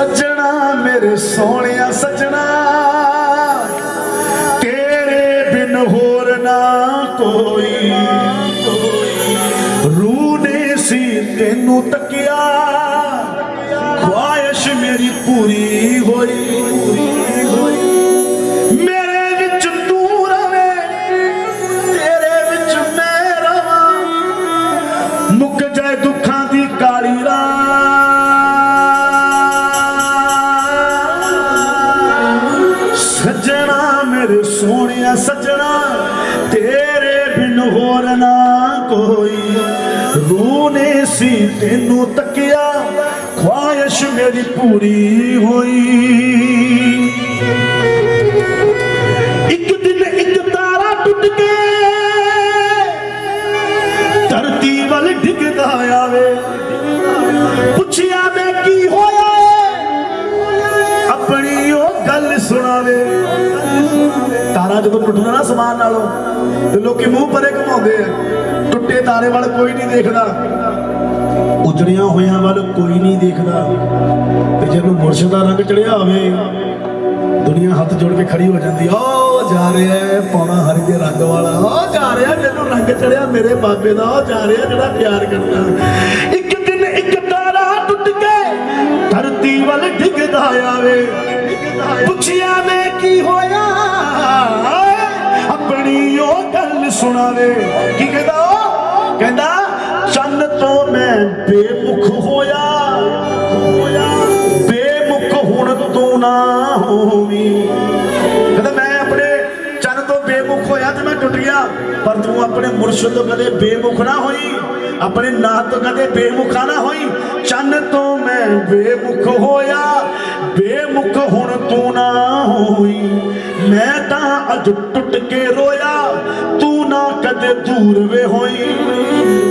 ਸੱਜਣਾ ਮੇਰੇ ਸੋਹਣਿਆ ਸੱਜਣਾ, ਤੇਰੇ ਬਿਨ ਹੋਰ ਨਾ ਕੋਈ। ਰੂਹ ਨੇ ਸੀ ਤੈਨੂੰ ਤੱਕਿਆ, ਖੁਆਇਸ਼ ਮੇਰੀ ਪੂਰੀ ਹੋਈ। ਨਾ ਕੋਈ। ਰੂਹ ਨੇ ਸੀ ਤੈਨੂੰ ਤੱਕਿਆ, ਖੁਆਇਸ਼ ਮੇਰੀ ਪੂਰੀ ਹੋਈ। ਇੱਕ ਦਿਨ ਇੱਕ ਤਾਰਾ ਟੁੱਟ ਕੇ ਤਾਰਾ ਜਦੋਂ ਟੁੱਟਦਾ ਨਾ ਸਮਾਨ ਨਾਲੋਂ, ਤੇ ਲੋਕੀ ਮੂੰਹ ਪਰੇ ਘਮਾਉਂਦੇ ਆ। ਟੁੱਟੇ ਤਾਰੇ ਵੱਲ ਕੋਈ ਨਹੀਂ ਦੇਖਦਾ। ਉਜੜੀਆਂ ਹੋਇਆਂ ਵੱਲ ਕੋਈ ਨਹੀਂ ਦੇਖਦਾ। ਤੇ ਜਦੋਂ ਮੁਰਸ਼ਦ ਦਾ ਰੰਗ ਚੜਿਆ ਹੋਵੇ, ਦੁਨੀਆ ਹੱਥ ਜੋੜ ਕੇ ਖੜੀ ਹੋ ਜਾਂਦੀ ਆ ਜਾ ਰਿਹਾ ਪੌਣਾ ਹਰੀ ਦੇ ਰੰਗ ਵਾਲਾ। ਉਹ ਜਾ ਰਿਹਾ ਜਿਹਨੂੰ ਰੰਗ ਚੜਿਆ ਮੇਰੇ ਬਾਬੇ ਦਾ। ਉਹ ਜਾ ਰਿਹਾ ਜਿਹੜਾ ਪਿਆਰ ਕਰਦਾ। ਇੱਕ ਦਿਨ ਇੱਕ ਤਾਰਾ ਟੁੱਟ ਕੇ ਧਰਤੀ ਵੱਲ ਡਿੱਗਦਾ ਆਵੇ। ਪੁੱਛਿਆ ਮੈਂ ਕੀ ਹੋਇਆ? ਸੁਣਾਵੇ ਕੀ ਕਹਿੰਦਾ ਕਹਿੰਦਾ, ਚੰਨ ਤੋਂ ਮੈਂ ਬੇਮੁਖ ਹੋਇਆ ਹੋਇਆ। ਬੇਮੁਖ ਹੁਣ ਤੂੰ ਨਾ ਹੋਵੀਂ। ਕਹਿੰਦਾ, ਮੈਂ ਆਪਣੇ ਚੰਨ ਤੋਂ ਬੇਮੁਖ ਹੋਇਆ ਤੇ ਮੈਂ ਟੁੱਟ ਗਿਆ, ਪਰ ਤੂੰ ਆਪਣੇ ਮੁਰਸ਼ਿਦ ਤੋਂ ਕਦੇ ਬੇਮੁਖ ਨਾ ਹੋਈ। ਆਪਣੇ ਨਾਥ ਤੋਂ ਕਦੇ ਬੇਮੁਖਾ ਨਾ ਹੋਈ। ਚੰਨ ਤੋਂ ਮੈਂ ਬੇਮੁਖ ਹੋਇਆ। ਬੇਮੁਖ ਹੁਣ ਤੂੰ ਨਾ ਹੋਈ। ਮੈਂ ਤਾਂ ਅੱਜ ਟੁੱਟ ਕੇ ਰੋਇਆ। ਤੂੰ ਨਾ ਕਦੇ ਦੂਰ ਵੇ ਹੋਈ।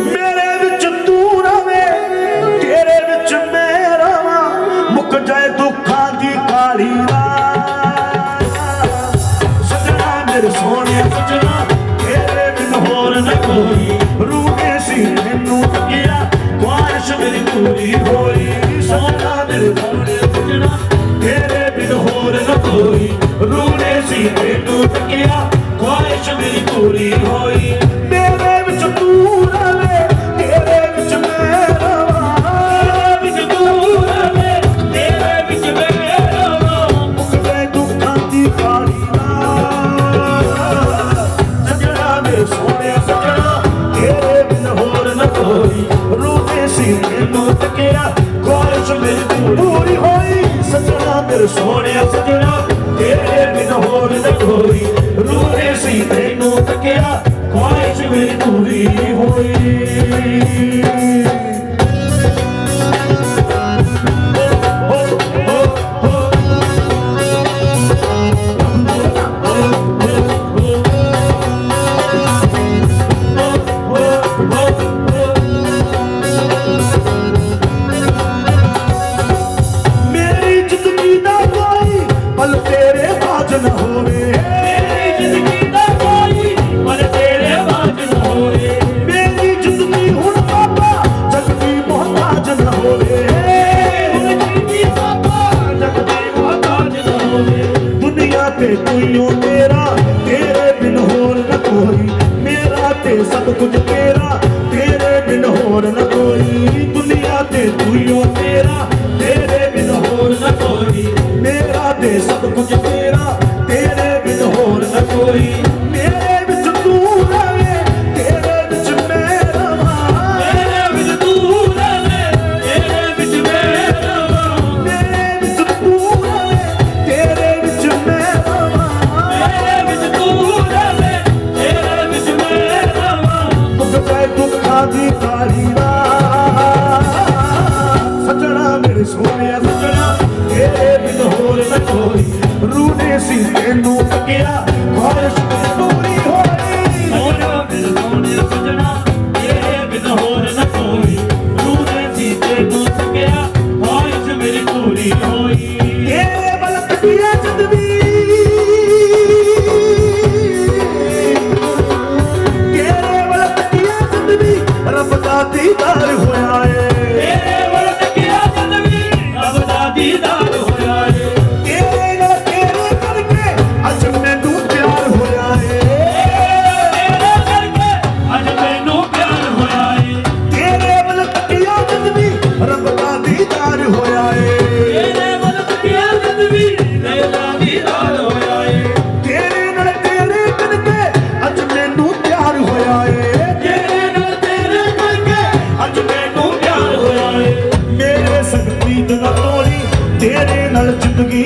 ਮੇਰੇ ਵਿੱਚ ਤੂੰ ਰਵੇ। ਤੇਰੇ ਵਿੱਚ ਮੈਂ ਰਵਾਂ। ਮੁੱਕ ਜਾਏ ਦੁੱਖਾਂ ਦੀ ਕਾਲੀ ਰਾਹ। ਸਜਣਾ ਮੇਰੇ ਸੋਹਣਿਆ ਸਜਣਾ, ਤੇਰੇ ਬਿਨ ਹੋਰ ਨਾ ਕੋਈ। ਪੂਰੀ ਹੋਈ ਸਜਣਾ ਮੇਰੇ ਸੋਹਣਿਆ ਸਜਣਾ ਤੇਰੇ ਬਿਨ ਹੋਰ ਨਾ ਕੋਈ। ਰੂਹੇ ਸੀ ਮੈਨੂੰ ਤਕਿਆ ਖੁਆਇਸ਼ ਮੇਰੀ ਪੂਰੀ ਹੋਈ। ਖੁਆਇਸ਼ ਮੇਰੀ ਪੂਰੀ ਹੋਈ ਸਜਣਾ ਮੇਰੇ ਸੋਹਣਿਆ ਸਜਣਾ ਮੇਰਾ ਸਭ ਕੁਝ ਤੇਰਾ, ਤੇਰੇ ਬਿਨ ਹੋਰ ਨਾ ਕੋਈ ਦੁਨੀਆ ਤੇ ਤੂੰ ਮੇਰਾ ਤੇਰੇ ਬਿਨ ਹੋਰ ਨਾ ਕੋਈ। ਮੇਰਾ ਤੇ ਸਭ ਕੁਝ ਮੇਰੇ ਸੋਹਣਿਆ ਸੱਜਣਾ ਤੇਰੇ ਬਿਨ ਹੋਰ ਨਾ ਕੋਈ। ਰੂਹ ਨੇ ਸੀ ਤੈਨੂੰ ਤੱਕਿਆ ਮੇਰੀ ਪੂਰੀ ਹੋਈ। ਸੋਹਣਾ ਮੇਰੇ ਸੋਹਣੇ ਸਜਣਾ ਤੇਰੇ ਬਿਨ ਹੋਰ ਨਾ ਕੋਈ। ਤੂੰ ਦੇ ਸੀਤੇ ਤੂੰ ਸਕਿਆ ਖੁਆਇਸ਼ ਮੇਰੀ ਪੂਰੀ ਹੋਈ। ਤੇਰੇ ਵੱਲ ਕੱਢੀਏ ਜਦ ਵੀ ਤੇਰੇ ਵੱਲ ਕੱਢੀਏ ਜਦ ਵੀ ਰੱਬ ਦਾ ਦੀਦਾਰ ਹੋਇਆ।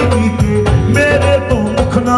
ਕੀਤੀ। ਮੇਰੇ ਤੋਂ ਮੁਖ ਨਾ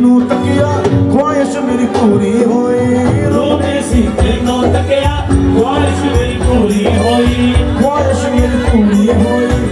ਤੈਨੂੰ ਤੱਕਿਆ ਖੁਆਇਸ਼ ਮੇਰੀ ਪੂਰੀ ਹੋਈ। ਰੋਣੇ ਸੀ ਤੈਨੂੰ ਤੱਕਿਆ ਖੁਆਇਸ਼ ਮੇਰੀ ਪੂਰੀ ਹੋਈ। ਖੁਆਇਸ਼ ਮੇਰੀ ਪੂਰੀ ਹੋਈ।